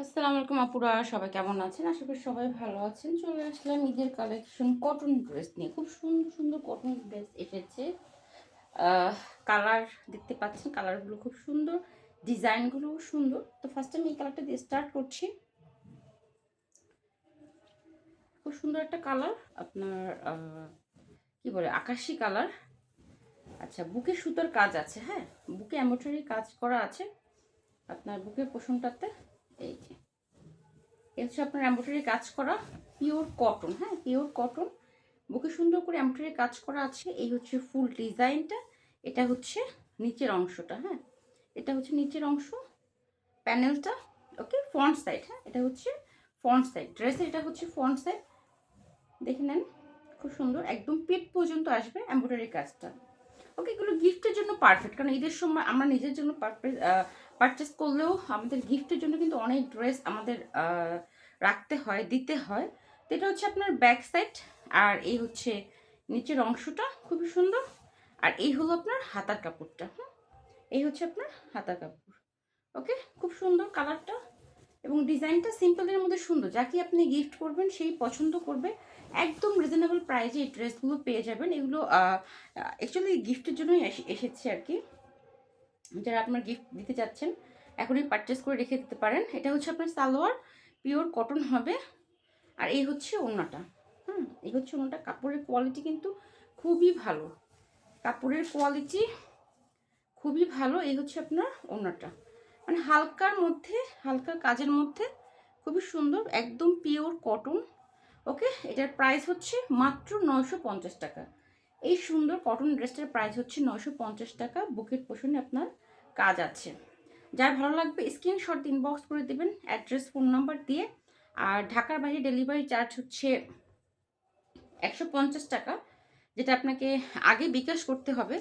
আসসালামু আলাইকুম আপুরা, সবাই কেমন আছেন? আশা করি সবাই ভালো আছেন। চলে আসলাম ঈদের কালেকশন কটন ড্রেস নিয়ে। খুব সুন্দর সুন্দর কটন ড্রেস এসেছে। কালার দেখতে পাচ্ছেন কালারগুলো খুব সুন্দর ডিজাইনগুলোও সুন্দর। তো ফার্স্ট আমি এই কালারটা দিয়ে স্টার্ট করছি। খুব সুন্দর একটা কালার আপনার কি বলে, আকাশি কালার আচ্ছা বুকে সুতোর কাজ আছে হ্যাঁ? বুকে এম্ব্রয়ডারি কাজ করা আছে। আপনার বুকের পোষণটাতে। এই যে। এ হচ্ছে আপনার এম্ব্রয়ডারি কাজ করা পিওর কটন হ্যাঁ? পিওর কটন বুকে সুন্দর করে এম্ব্রয়ডারি কাজ করা আছে। এই হচ্ছে ফুল ডিজাইনটা। এটা হচ্ছে নিচের অংশটা হ্যাঁ? এটা হচ্ছে নিচের অংশ। প্যানেলটা, ওকে ফ্রন্ট সাইড হ্যাঁ? এটা হচ্ছে ফ্রন্ট সাইড ড্রেসের এটা হচ্ছে ফ্রন্ট সাইড দেখে নেন, খুব সুন্দর। একদম পেট পর্যন্ত আসবে এম্ব্রয়ডারি কাজটা। ওকে, এগুলো গিফটের জন্য পারফেক্ট কারণ ঈদের সময় আমরা নিজের জন্য পারচেস করলেও আমাদের গিফটের জন্য কিন্তু অনেক ড্রেস আমাদের রাখতে হয়, দিতে হয়। তো এটা হচ্ছে আপনার ব্যাক সাইড আর এই হচ্ছে নিচের অংশটা খুবই সুন্দর। আর এই হলো আপনার হাতার কাপড়টা হ্যাঁ এই হচ্ছে আপনার হাতার কাপড়, ওকে? খুব সুন্দর কালারটা। এবং ডিজাইনটা সিম্পলের মধ্যে সুন্দর। যাকে আপনি গিফট করবেন, সেই পছন্দ করবে। একদম রিজনেবল প্রাইসে এই ড্রেসগুলো পেয়ে যাবেন। এগুলো অ্যাকচুয়ালি গিফটের জন্যই এসে- এসেছে আর কি। যারা আপনার গিফট দিতে চাচ্ছেন, এখনই পারচেস করে রেখে দিতে পারেন। এটা হচ্ছে আপনার সালোয়ার পিওর কটন হবে। আর এই হচ্ছে ওড়নাটা, হুম, এই হচ্ছে ওড়নাটা। কাপড়ের কোয়ালিটি কিন্তু খুবই ভালো। কাপড়ের কোয়ালিটি খুবই ভালো, এই হচ্ছে আপনার ওড়নাটা। মানে হালকার মধ্যে, হালকা কাজের মধ্যে খুবই সুন্দর, একদম পিওর কটন ওকে এটার প্রাইস হচ্ছে মাত্র নয়শো পঞ্চাশ টাকা। এই সুন্দর কটন ড্রেসটার প্রাইস হচ্ছে নয়শো পঞ্চাশ টাকা। বুকের পোষণে আপনার কাজ আছে। যার ভালো লাগবে স্ক্রিনশট ইনবক্স করে দেবেন অ্যাড্রেস ফোন নাম্বার দিয়ে। আর ঢাকার বাইরে ডেলিভারি চার্জ হচ্ছে একশো পঞ্চাশ টাকা, যেটা আপনাকে আগে বিকাশ করতে হবে।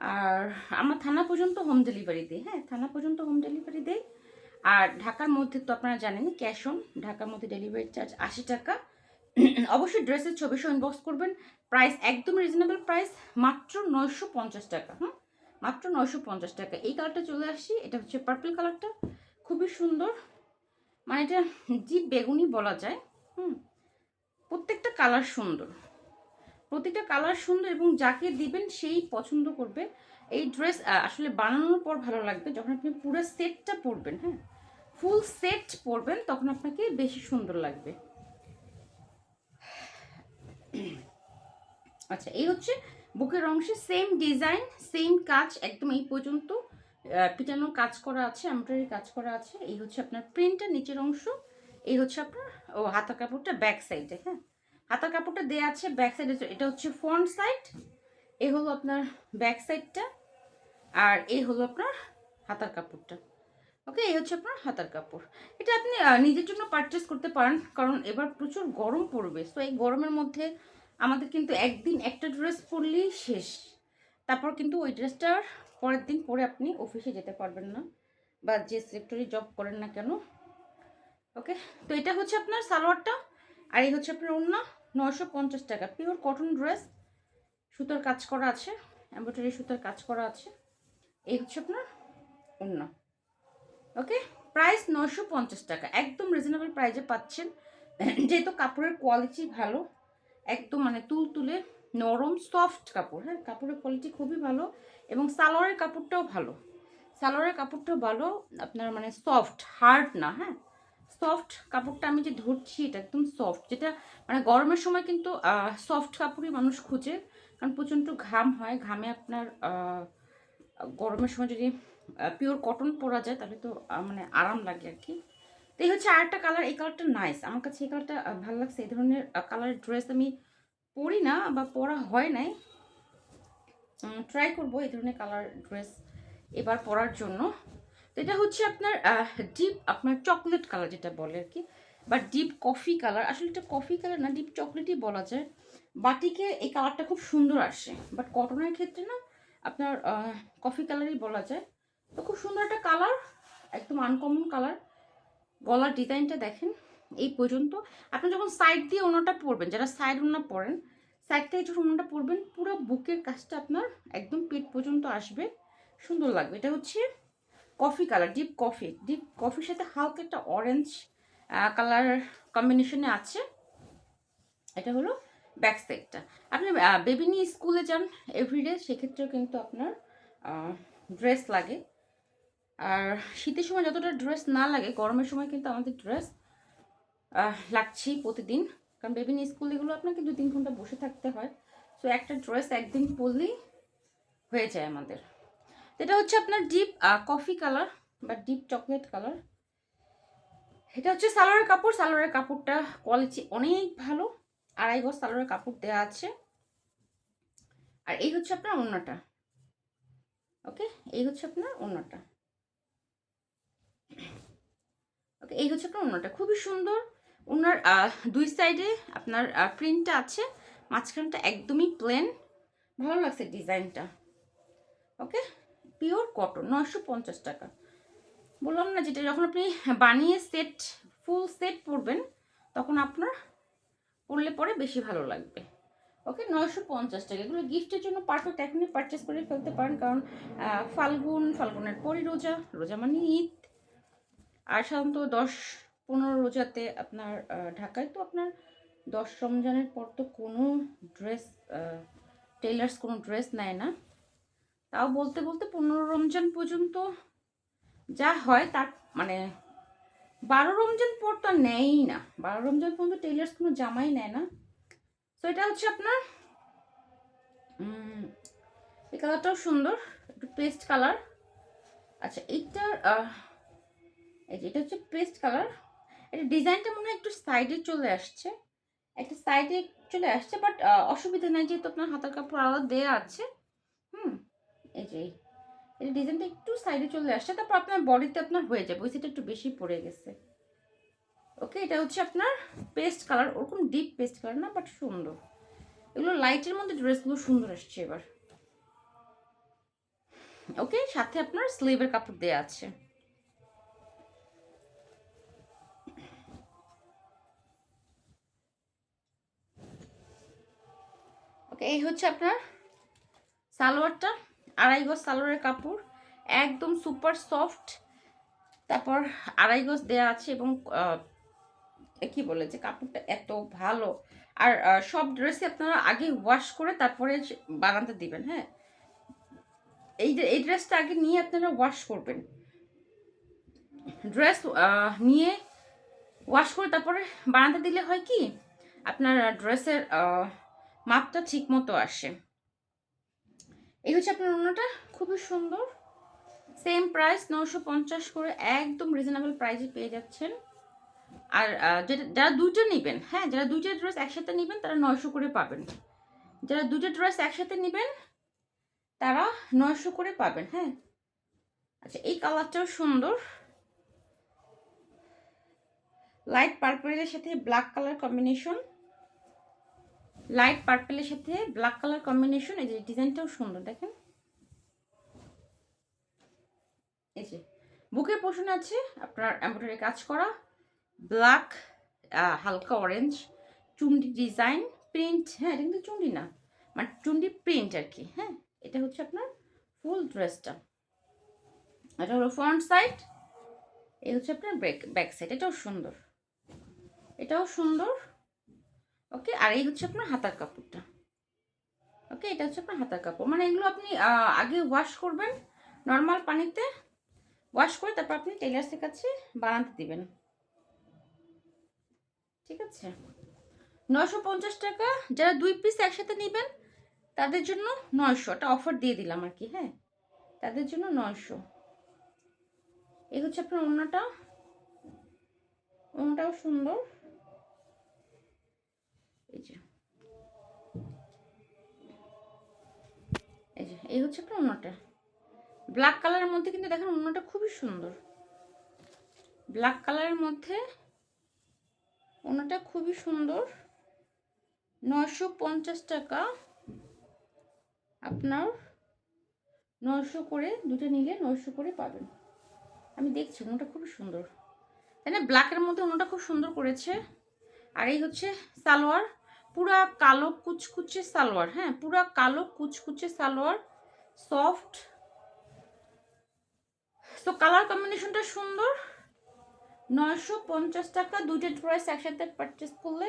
আর আমার থানা পর্যন্ত হোম ডেলিভারি দিই হ্যাঁ? থানা পর্যন্ত হোম ডেলিভারি দেই। আর ঢাকার মধ্যে তো আপনারা জানেন ক্যাশ অন ঢাকার মধ্যে ডেলিভারি চার্জ আশি টাকা। অবশ্যই ড্রেসের ছবি সহ ইনবক্স করবেন। প্রাইস একদম রিজনেবল প্রাইস মাত্র নয়শো পঞ্চাশ টাকা, হুম? মাত্র নয়শো পঞ্চাশ টাকা। এই কালারটা চলে আসছি এটা হচ্ছে পার্পল কালারটা খুবই সুন্দর। মানে এটা ডিপ বেগুনি বলা যায়, হুম? প্রত্যেকটা কালার সুন্দর। প্রতিটা কালার সুন্দর এবং যাকে দিবেন সেই পছন্দ করবে। এই ড্রেস আসলে বানানোর পর ভালো লাগবে। যখন আপনি পুরো সেটটা পরবেন হ্যাঁ? ফুল সেট পরবেন, তখন আপনাকে বেশি সুন্দর লাগবে। আচ্ছা এই হচ্ছে বুকের অংশে সেম ডিজাইন সেম কাজ একদম এই পর্যন্ত আহ, পিটানো কাজ করা আছে এমব্রয়ডারি কাজ করা আছে। এই হচ্ছে আপনার প্রিন্টটা নিচের অংশ এই হচ্ছে আপনার ও হাতা কাপড়টা ব্যাক সাইডে হ্যাঁ? হাতার কাপড়টা দেওয়া আছে ব্যাক সাইডে এটা হচ্ছে ফ্রন্ট সাইড এ হলো আপনার ব্যাক সাইডটা আর এই হলো আপনার হাতার কাপড়টা। ওকে, এই হচ্ছে আপনার হাতার কাপড়। এটা আপনি নিজের জন্য পারচেস করতে পারেন, কারণ এবার প্রচুর গরম পড়বে। তো এই গরমের মধ্যে আমাদের কিন্তু একদিন একটা ড্রেস পরলেই শেষ। তারপর কিন্তু ওই ড্রেসটার পরের দিন পরে আপনি অফিসে যেতে পারবেন না, বা যে সেক্টরে জব করেন না কেন। ওকে, তো এটা হচ্ছে আপনার সালোয়ারটা, আর এই হচ্ছে আপনার অন্য নশো পঞ্চাশ টাকা। পিওর কটন ড্রেস সুতোর কাজ করা আছে এম্ব্রয়ডারি সুতোর কাজ করা আছে। এই হচ্ছে আপনার অন্য ওকে প্রাইস নশো পঞ্চাশ টাকা। একদম রিজনেবল প্রাইসে পাচ্ছেন। যেহেতু কাপড়ের কোয়ালিটি ভালো, একদম মানে তুল তুলে নরম সফট কাপড় হ্যাঁ? কাপড়ের কোয়ালিটি খুবই ভালো এবং সালোয়ারের কাপড়টাও ভালো। সালোয়ারের কাপড়টাও ভালো, আপনার মানে সফট হার্ড না হ্যাঁ? সফট কাপড়টা আমি যে ধরছি, এটা একদম সফট যেটা মানে গরমের সময় কিন্তু সফট কাপড়ই মানুষ খুঁজে। কারণ প্রচণ্ড ঘাম হয়। ঘামে আপনার গরমের সময় যদি পিওর কটন পরা যায়, তাহলে তো মানে আরাম লাগে আর কি। তো এই হচ্ছে আরেকটা কালার এই কালারটা নাইস আমার কাছে এই কালারটা ভালো লাগছে। এই ধরনের কালারের ড্রেস আমি পরি না বা পরা হয় নাই। ট্রাই করব এই ধরনের কালার ড্রেস এবার পরার জন্য। তো এটা হচ্ছে আপনার ডিপ আপনার চকলেট কালার যেটা বলে আর কি, বা ডিপ কফি কালার আসলে এটা কফি কালার না ডিপ চকলেটই বলা যায়। বাটিকে এই কালারটা খুব সুন্দর আসে। বাট কটনের ক্ষেত্রে না, আপনার কফি কালারই বলা যায়। তো খুব সুন্দর একটা কালার একদম আনকমন কালার গলার ডিজাইনটা দেখেন, এই পর্যন্ত। আপনি যখন সাইড দিয়ে ওনাটা পরবেন, যারা সাইড ওনা পরেন সাইড থেকে যখন ওনাটা পরবেন, পুরো বুকের কাজটা আপনার একদম পেট পর্যন্ত আসবে। সুন্দর লাগবে। এটা হচ্ছে coffee colour deep coffee deep কফির সাথে হালকা একটা অরেঞ্জ কালার কম্বিনেশনে আছে। এটা হলো ব্যাক সাইডটা আপনি বেবি নিয়ে স্কুলে যান এভরিডে সেক্ষেত্রেও কিন্তু আপনার ড্রেস লাগে। আর শীতের সময় যতটা ড্রেস না লাগে, গরমের সময় কিন্তু আমাদের ড্রেস লাগছেই প্রতিদিন। কারণ বেবি নিয়ে স্কুল এগুলো আপনাকে দু তিন ঘণ্টা বসে থাকতে হয়। সো একটা ড্রেস একদিন পরলেই হয়ে যায় আমাদের। এটা হচ্ছে আপনার ডিপ কফি কালার বা ডিপ চকলেট কালার এটা হচ্ছে সালোয়ারের কাপড়। সালোয়ারের কাপড়টা কোয়ালিটি অনেক ভালো। আড়াই গজ সালোয়ারের কাপড় দেওয়া আছে। আর এই হচ্ছে আপনার অন্যটা ওকে এই হচ্ছে আপনার অন্যটা ওকে এই হচ্ছে আপনার অন্যটা খুবই সুন্দর। ওনার দুই সাইডে আপনার প্রিন্টটা আছে। মাঝখানটা একদমই প্লেন ভালো লাগছে ডিজাইনটা ওকে পিওর কটন নয়শো পঞ্চাশ টাকা। বললাম না যেটা, যখন আপনি বানিয়ে সেট ফুল সেট পরবেন, তখন আপনার পরলে পরে বেশি ভালো লাগবে। ওকে নয়শো পঞ্চাশ টাকা। এগুলো গিফটের জন্য পারফেক্ট এখনই পারচেস করে ফেলতে পারেন। কারণ ফাল্গুন, ফাল্গুনের পরই রোজা রোজা মানে ঈদ। আর সাধারণত দশ পনেরো রোজাতে আপনার ঢাকায় তো আপনার দশ রমজানের পর তো কোনো ড্রেস টেলার্স কোনো ড্রেস নেয় না। তাও বলতে বলতে পনেরো রমজান পর্যন্ত যা হয় তার মানে বারো রমজান পর তো নেয়ই না। বারো রমজান পর্যন্ত টেলার্স কোনো জামাই নেয় না। তো এটা হচ্ছে আপনার এই কালারটাও সুন্দর, একটু পেস্ট কালার। আচ্ছা এইটার এই যে, এটা হচ্ছে পেস্ট কালার। এটা ডিজাইনটা মনে হয় একটু সাইডে চলে আসছে। একটা সাইডে চলে আসছে, বাট অসুবিধা নাই যেহেতু আপনার হাতার কাপড় আলাদা দেওয়া আছে। হুম, এই যে, এই ডিজাইনটা একটু সাইডে চলে আসছে, তারপর আপনার বডিতে আপনার হয়ে যাবে। ওই সেটা একটু বেশি পড়ে গেছে। ওকে, এটা হচ্ছে আপনার পেস্ট কালার। ওরকম ডিপ পেস্ট কালার না, বাট সুন্দর। এগুলো লাইটের মধ্যে ড্রেসগুলো সুন্দর আসছে এবার। ওকে, সাথে আপনার স্লিভের কাপড় দেওয়া আছে। এই হচ্ছে আপনার সালোয়ারটা, আড়াই গজ সালোয়ারের কাপড়, একদম সুপার সফট তারপর আড়াই গজ দেওয়া আছে এবং কি বলে যে কাপড়টা এত ভালো। আর সব ড্রেসে আপনারা আগে ওয়াশ করে তারপরে বানাতে দিবেন হ্যাঁ? এই এই ড্রেসটা আগে নিয়ে আপনারা ওয়াশ করবেন। ড্রেস নিয়ে ওয়াশ করে তারপরে বানাতে দিলে হয় কি, আপনার ড্রেসের মাপটা ঠিক মতো আসে। এই হচ্ছে আপনার অন্যটা, খুবই সুন্দর। সেম প্রাইস নশো পঞ্চাশ করে একদম রিজনেবল প্রাইসে পেয়ে যাচ্ছেন। আর যেটা, যারা দুটো নেবেন হ্যাঁ যারা দুইটা ড্রেস একসাথে নেবেন, তারা নয়শো করে পাবেন। যারা দুইটা ড্রেস একসাথে নেবেন, তারা নয়শো করে পাবেন হ্যাঁ। আচ্ছা এই কালারটাও সুন্দর। লাইট পার্পেলের সাথে ব্ল্যাক কালার কম্বিনেশন লাইট পার্পেলের সাথে ব্ল্যাক কালার কম্বিনেশন এই যে ডিজাইনটাও সুন্দর, দেখেন। এই যে, বুকের পোষণ আছে, আপনার এম্ব্রয়ডারি কাজ করা ব্ল্যাক হালকা অরেঞ্জ চুন্ডি ডিজাইন প্রিন্ট হ্যাঁ এটা কিন্তু চুন্ডি না মানে চুন্ডি প্রিন্ট আর কি হ্যাঁ এটা হচ্ছে আপনার ফুল ড্রেসটা এটা হলো ফ্রন্ট সাইড এই হচ্ছে আপনার ব্যাক ব্যাক সাইড এটাও সুন্দর। এটাও সুন্দর। ওকে? আর এই হচ্ছে আপনার হাতার কাপড়টা। ওকে? এটা হচ্ছে আপনার হাতার কাপড়। মানে এগুলো আপনি আগে ওয়াশ করবেন নর্মাল পানিতে ওয়াশ করে তারপর আপনি টেলার্সের কাছে বানাতে দিবেন। ঠিক আছে? নশো পঞ্চাশ টাকা। যারা দুই পিস একসাথে নেবেন, তাদের জন্য নয়শো। একটা অফার দিয়ে দিলাম আর কি হ্যাঁ? তাদের জন্য নয়শো। এই হচ্ছে আপনার অন্যটা অন্যটাও সুন্দর। এই হচ্ছে আপনার অন্যটা ব্ল্যাক কালারের মধ্যে কিন্তু দেখেন অন্যটা খুবই সুন্দর। ব্ল্যাক কালারের মধ্যে অন্যটা খুবই সুন্দর। নশো পঞ্চাশ টাকা আপনার নশো করে দুটো নিলে নশো করে পাবেন। আমি দেখছি ওটা খুবই সুন্দর। তাই না? ব্ল্যাকের মধ্যে ওটা খুব সুন্দর করেছে। আর এই হচ্ছে সালোয়ার। পুরা কালো কুচকুচে সালোয়ার হ্যাঁ? পুরা কালো কুচকুচে সালোয়ার। সফট। তো কালার কম্বিনেশনটা সুন্দর। নয়শো পঞ্চাশ টাকা, দুইটা ড্রেস একসাথে পারচেস করলে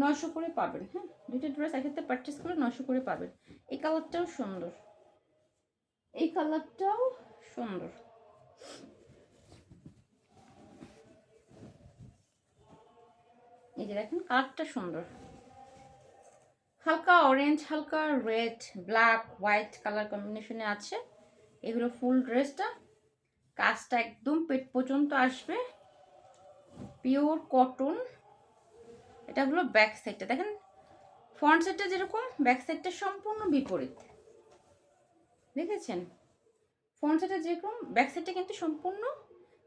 নয়শো করে পাবেন হ্যাঁ? দুইটা ড্রেস একসাথে পারচেস করলে নয়শো করে পাবেন। এই কালারটাও সুন্দর। এই কালারটাও সুন্দর। এই যে দেখেন, কালারটা সুন্দর। হালকা অরেঞ্জ হালকা রেড ব্ল্যাক হোয়াইট কালার কম্বিনেশনে আছে। এগুলো ফুল ড্রেসটা কাজটা একদম পেট পর্যন্ত আসবে। পিওর কটন এটা হলো ব্যাক সাইডটা দেখেন ফ্রন্ট সাইডটা যেরকম ব্যাক সাইডটা সম্পূর্ণ বিপরীত। দেখেছেন? ফ্রন্ট সাইডটা যেরকম ব্যাক সাইডটা কিন্তু সম্পূর্ণ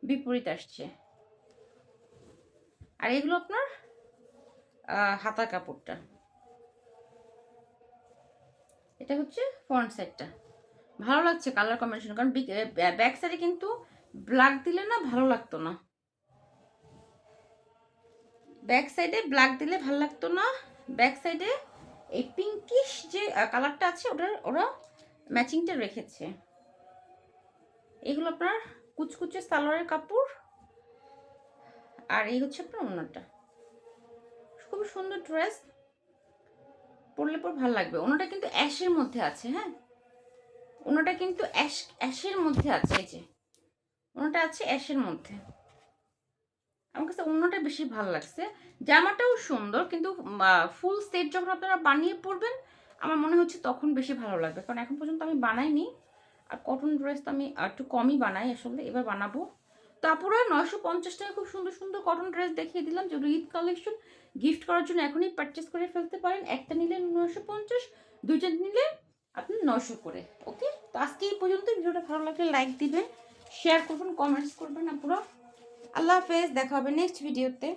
বিপরীত আসছে। আর এগুলো আপনার হাতার কাপড়টা। এটা হচ্ছে ফ্রন্ট সাইডটা ভালো লাগছে কালার কম্বিনেশন কারণ ব্যাক সাইডে কিন্তু ব্ল্যাক দিলে না ভালো লাগতো না। ব্যাক সাইডে ব্ল্যাক দিলে ভালো লাগতো না। ব্যাক সাইডে এই পিঙ্কিশ যে কালারটা আছে, ওটার, ওরা ম্যাচিংটা রেখেছে। এগুলো আপনার কুচকুচে সালোয়ারের কাপড়। আর এই হচ্ছে আপনার অন্যটা খুব সুন্দর ড্রেস পরলে পর ভালো লাগবে। ওনাটা কিন্তু অ্যাশের মধ্যে আছে হ্যাঁ? ওনাটা কিন্তু অ্যাশ, অ্যাশের মধ্যে আছে, এই যে। ওনাটা আছে অ্যাশের মধ্যে। আমার কাছে অন্যটা বেশি ভালো লাগছে। জামাটাও সুন্দর, কিন্তু ফুল সেট যখন আপনারা বানিয়ে পরবেন, আমার মনে হচ্ছে তখন বেশি ভালো লাগবে। কারণ এখন পর্যন্ত আমি বানাইনি। আর কটন ড্রেস তো আমি একটু কমই বানাই আসলে। এবার বানাবো। তারপরে নয়শো পঞ্চাশ টাকা খুব সুন্দর সুন্দর কটন ড্রেস দেখিয়ে দিলাম, যেগুলো ঈদ কালেকশন গিফট করার জন্য এখনই পারচেস করে ফেলতে পারেন। একটা নিলে নয়শো পঞ্চাশ, দুইটা নিলে আপনি নয়শো করে ওকে তো আজকে এই পর্যন্ত, ভিডিওটা ভালো লাগলে লাইক দিবেন শেয়ার করবেন কমেন্টস করবেন আপুরা আল্লাহ হাফেজ, দেখা হবে নেক্সট ভিডিওতে